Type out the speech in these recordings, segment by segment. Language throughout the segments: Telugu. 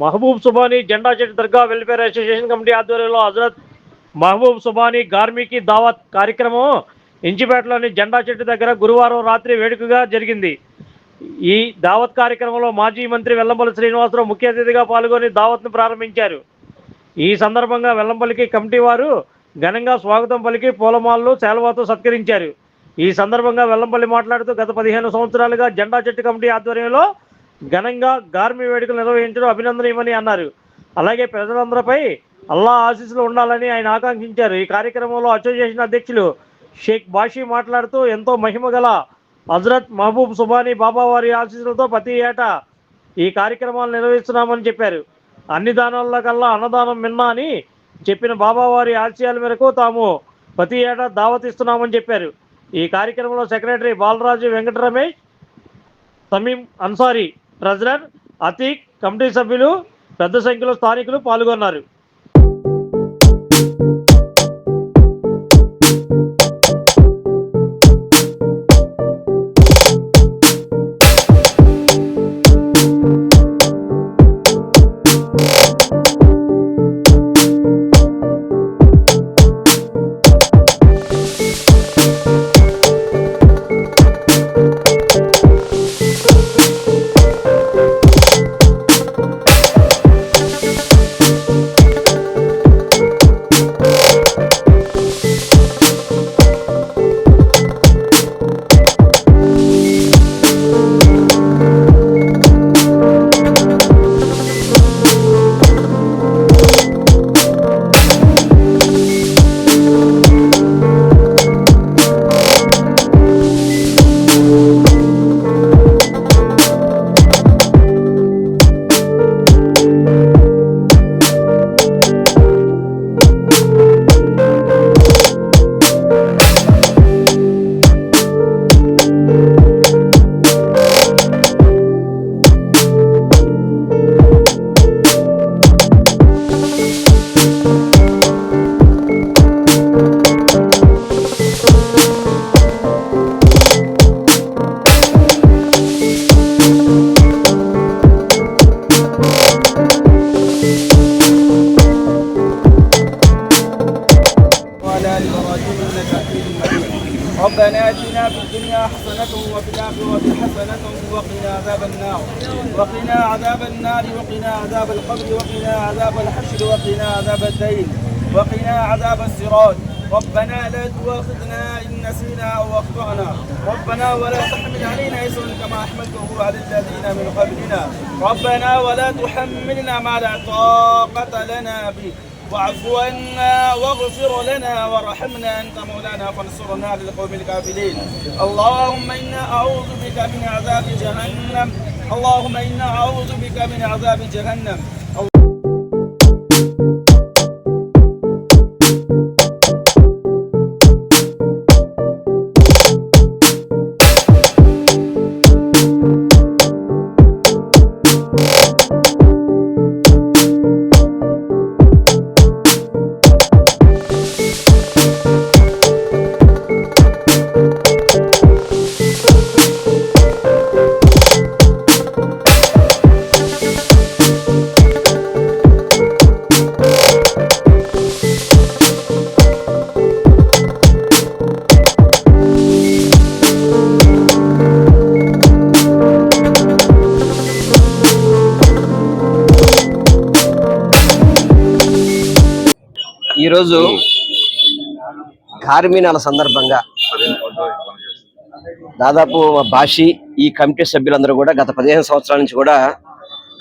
మహబూబ్ సుబానీ జెండా చెట్టు దర్గా వెల్ఫేర్ అసోసియేషన్ కమిటీ ఆధ్వర్యంలో. హజరత్ మహబూబ్ సుబానీ గార్మికి దావత్ కార్యక్రమం ఇంచిపేటలోని జెండా చెట్టు దగ్గర గురువారం రాత్రి వేడుకగా జరిగింది. ఈ దావత్ కార్యక్రమంలో మాజీ మంత్రి వెల్లంపల్లి శ్రీనివాసరావు ముఖ్య అతిథిగా పాల్గొని దావత్ను ప్రారంభించారు. ఈ సందర్భంగా వెల్లంపల్లికి కమిటీ వారు ఘనంగా స్వాగతం పలికి పూలమాలలు సేలవాతో సత్కరించారు. ఈ సందర్భంగా వెల్లంపల్లి మాట్లాడుతూ గత పదిహేను సంవత్సరాలుగా జెండా చెట్టు కమిటీ ఆధ్వర్యంలో ఘనంగా గార్మి వేడుకలు నిర్వహించడం అభినందనీయమని అన్నారు. అలాగే ప్రజలందరిపై అల్లా ఆశీస్సులు ఉండాలని ఆయన ఆకాంక్షించారు. ఈ కార్యక్రమంలో అసోసియేషన్ అధ్యక్షులు షేక్ బాషీ మాట్లాడుతూ ఎంతో మహిమ గల హజరత్ మహబూబ్ సుబానీ బాబా వారి ఆశీస్సులతో ప్రతి ఏటా ఈ కార్యక్రమాలు నిర్వహిస్తున్నామని చెప్పారు. అన్ని దానాల కల్లా అన్నదానం మిన్నా అని చెప్పిన బాబావారి ఆశయాల మేరకు తాము ప్రతి ఏటా దావతిస్తున్నామని చెప్పారు. ఈ కార్యక్రమంలో secretary Balaraju Venkata Ramesh Sameem Ansari treasurer Atheeq committee సభ్యులు పెద్ద సంఖ్యలో స్థానికులు పాల్గొన్నారు. ربنا آتنا في الدنيا حسنة وفي الآخرة حسنة وقنا عذاب النار. وقنا عذاب النار وقنا عذاب القبر وقنا عذاب الحشر وقنا عذاب الدين وقنا عذاب الصراط. ربنا لا تؤاخذنا إن نسينا أو أخطأنا. ربنا ولا تحمل علينا اسرا كما حملته على الذين من قبلنا. ربنا ولا تحملنا ما لا طاقة لنا به. واعف عنا واغفر لنا وارحمنا أنت مولانا فانصرنا للقوم الكافرين. اللهم إنا أعوذ بك من عذاب جهنم. اللهم إنا أعوذ بك من عذاب جهنم. ఈరోజు కార్మి నెల సందర్భంగా దాదాపు మా భాషి ఈ కమిటీ సభ్యులందరూ కూడా గత పదిహేను సంవత్సరాల నుంచి కూడా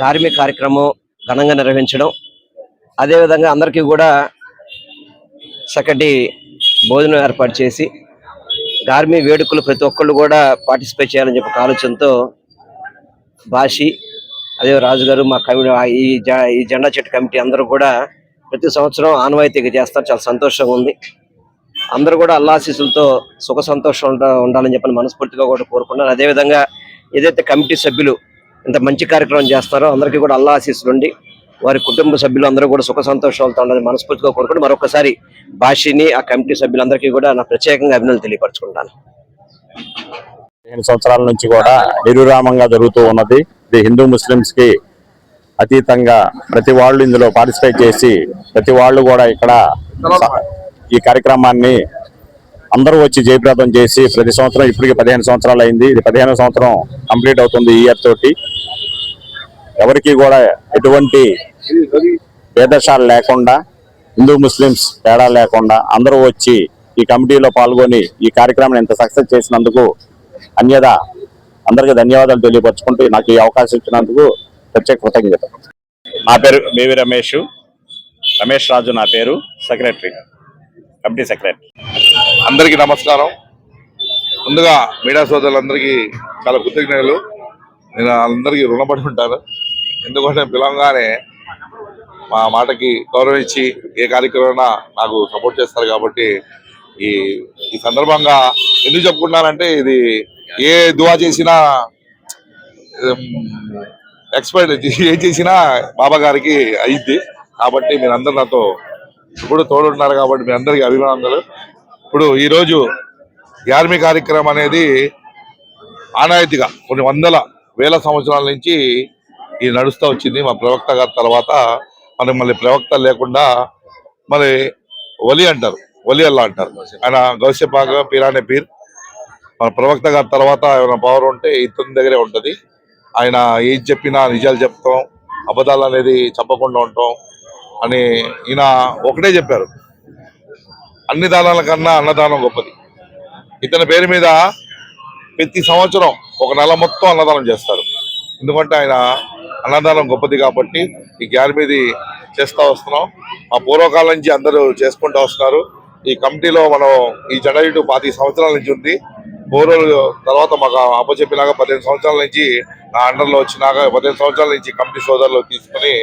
కార్మి కార్యక్రమం ఘనంగా నిర్వహించడం. అదేవిధంగా అందరికీ కూడా చక్కటి భోజనం ఏర్పాటు చేసి గార్మి వేడుకలు ప్రతి ఒక్కళ్ళు కూడా పార్టిసిపేట్ చేయాలని చెప్పి ఒక ఆలోచనతో భాషి అదే రాజు గారు మా కమిటీ ఈ జెండా చెట్టు కమిటీ అందరూ కూడా ప్రతి సంవత్సరం ఆనవాయితీగా చేస్తారు. చాలా సంతోషంగా ఉంది. అందరూ కూడా అల్లాశీసులతో సుఖ సంతోషం ఉండాలని చెప్పని మనస్ఫూర్తిగా కూడా కోరుకున్నాను అదేవిధంగా ఏదైతే కమిటీ సభ్యులు ఇంత మంచి కార్యక్రమం చేస్తారో అందరికీ కూడా అల్లా ఉండి వారి కుటుంబ సభ్యులు అందరూ కూడా సుఖ సంతోషాలతో ఉండాలని మనస్ఫూర్తిగా కోరుకుని మరొకసారి భాషని ఆ కమిటీ సభ్యులందరికీ కూడా నా ప్రత్యేకంగా అభినందనలు తెలియపరచుకుంటాను. పదిహేను సంవత్సరాల నుంచి కూడా నిరురామంగా జరుగుతూ ఉన్నది. ఇది హిందూ ముస్లిమ్స్కి అతీతంగా ప్రతి వాళ్ళు ఇందులో పార్టిసిపేట్ చేసి ప్రతి వాళ్ళు కూడా ఇక్కడ ఈ కార్యక్రమాన్ని అందరూ వచ్చి జయప్రదం చేసి ప్రతి సంవత్సరం ఇప్పటికి పదిహేను సంవత్సరాలు అయింది. ఇది పదిహేను సంవత్సరం కంప్లీట్ అవుతుంది ఈ ఇయర్ తోటి. ఎవరికి కూడా ఎటువంటి భేదశాలు లేకుండా హిందూ ముస్లిమ్స్ తేడా లేకుండా అందరూ వచ్చి ఈ కమిటీలో పాల్గొని ఈ కార్యక్రమాన్ని ఇంత సక్సెస్ చేసినందుకు అన్యదా అందరికీ ధన్యవాదాలు తెలియపరచుకుంటూ నాకు ఈ అవకాశం ఇచ్చినందుకు ప్రత్యేక కృతజ్ఞత నా పేరు బేవి రమేష్. రమేష్ రాజు నా పేరు. సెక్రటరీ. Committee secretary. అందరికీ నమస్కారం. ముందుగా మీడియా సోదరులందరికీ చాలా కృతజ్ఞతలు. నేను అందరికీ రుణపడి ఉంటాను. ఎందుకంటే పిలవగానే మా మాటకి గౌరవం ఇచ్చి ఏ కార్యక్రమం నాకు సపోర్ట్ చేస్తారు కాబట్టి ఈ ఈ సందర్భంగా ఎందుకు చెప్పుకుంటున్నానంటే ఇది ఏ దువా చేసినా ఎక్స్పైర్డ్ ఏం చేసినా బాబా గారికి అయింది కాబట్టి మీరు అందరు నాతో ఇప్పుడు తోడున్నారు కాబట్టి మీ అందరికీ అభిమానందలు ఇప్పుడు ఈరోజు యార్మి కార్యక్రమం అనేది ఆనాయితీగా కొన్ని వందల వేల సంవత్సరాల నుంచి ఇది నడుస్తూ వచ్చింది. మా ప్రవక్త గారి తర్వాత మనకి మళ్ళీ ప్రవక్త లేకుండా మరి ఒలి అంటారు ఒలి అల్లా అంటారు. ఆయన గౌస్యపాగా పీరానే పీర్. మన ప్రవక్త గారి తర్వాత ఏమైనా పవర్ ఉంటే ఇతని దగ్గరే ఉంటది. ఆయన ఏం చెప్పినా నిజాలు చెప్తాం అబద్ధాలు అనేది చెప్పకుండా ఉంటాం అని ఈయన ఒకటే చెప్పారు. అన్ని దానాల కన్నా అన్నదానం గొప్పది. ఇతని పేరు మీద ప్రతి సంవత్సరం ఒక నెల మొత్తం అన్నదానం చేస్తారు. ఎందుకంటే ఆయన అన్నదానం గొప్పది కాబట్టి ఈ గ్యార్ మీద చేస్తూ వస్తున్నాం. మా పూర్వకాలం నుంచి అందరూ చేసుకుంటూ వస్తున్నారు. ఈ కమిటీలో మనం ఈ జెండా ఇటు పాతి సంవత్సరాల నుంచి ఉంది. పూర్వలు తర్వాత మాకు అప్పచెప్పినాక పదిహేను సంవత్సరాల నుంచి నా అండర్లో వచ్చినాక పదిహేను సంవత్సరాల నుంచి కమిటీ సోదరులు తీసుకుని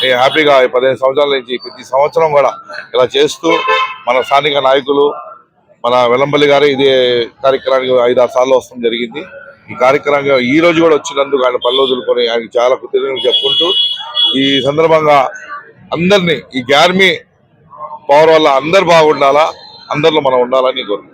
నేను హ్యాపీగా పదిహేను సంవత్సరాల నుంచి ప్రతి సంవత్సరం కూడా ఇలా చేస్తూ మన స్థానిక నాయకులు మన వెల్లంపల్లి గారు ఇదే కార్యక్రమానికి ఐదు ఆరు సార్లు వస్తాం జరిగింది. ఈ కార్యక్రమంగా ఈ రోజు కూడా వచ్చినందుకు ఆయన పనులు వదులుకొని ఆయనకి చాలా కృతజ్ఞతలు చెప్పుకుంటూ ఈ సందర్భంగా అందరినీ ఈ గ్యార్మీ పవర్ వల్ల అందరు బాగుండాలా అందరిలో మనం ఉండాలని కోరుకుంటున్నాం.